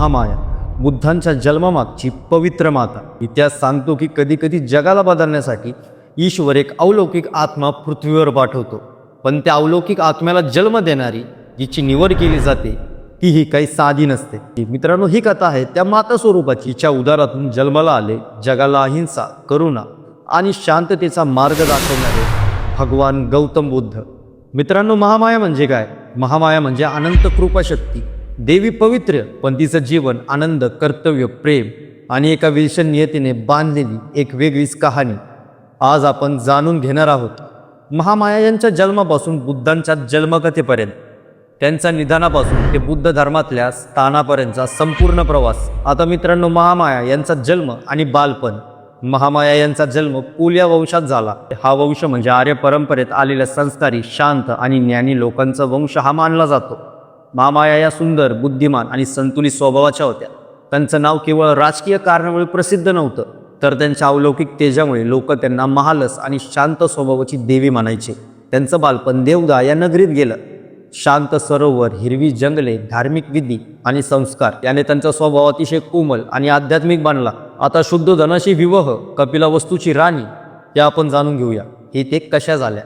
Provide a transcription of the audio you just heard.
महामाया बुद्धांच्या जन्ममागची पवित्र माता. इतिहास सांगतो की कधी कधी जगाला बदलण्यासाठी ईश्वर एक अलौकिक आत्मा पृथ्वीवर पाठवतो. पण त्या अलौकिक आत्म्याला जन्म देणारी जिची निवड केली जाते ती ही काही साधी नसते. मित्रांनो ही कथा आहे त्या माता स्वरूपाची हिच्या उदारातून जन्माला आले जगाला अहिंसा करुणा आणि शांततेचा मार्ग दाखवणारे भगवान गौतम बुद्ध. मित्रांनो महामाया म्हणजे काय? महामाया म्हणजे अनंत कृपाशक्ती. देवी पवित्र पण तिचं जीवन आनंद कर्तव्य प्रेम आणि एका विलक्षण नियतीने बांधलेली एक वेगळीच कहाणी आज आपण जाणून घेणार आहोत. महामाया यांच्या जन्मापासून बुद्धांच्या जन्मकथेपर्यंत त्यांच्या निधानापासून ते बुद्ध धर्मातल्या स्थानापर्यंतचा संपूर्ण प्रवास. आता मित्रांनो महामाया यांचा जन्म आणि बालपण महामाया यांचा जन्म कुल या वंशात झाला. हा वंश म्हणजे आर्य परंपरेत आलेल्या संस्कारी शांत आणि ज्ञानी लोकांचा वंश हा मानला जातो. मामाया या सुंदर बुद्धिमान आणि संतुलित स्वभावाच्या होत्या. त्यांचं नाव केवळ राजकीय कारणामुळे प्रसिद्ध नव्हतं तर त्यांच्या अलौकिक तेजामुळे लोक त्यांना महालस आणि शांत स्वभावाची देवी मानायचे. त्यांचं बालपण देवदा या नगरीत गेलं. शांत सरोवर हिरवी जंगले धार्मिक विधी आणि संस्कार याने त्यांचा स्वभाव अतिशय कोमल आणि आध्यात्मिक बनला. आता शुद्ध धनाशी विवाह कपिला वस्तूची राणी या आपण जाणून घेऊया. हे ते कशा झाल्या?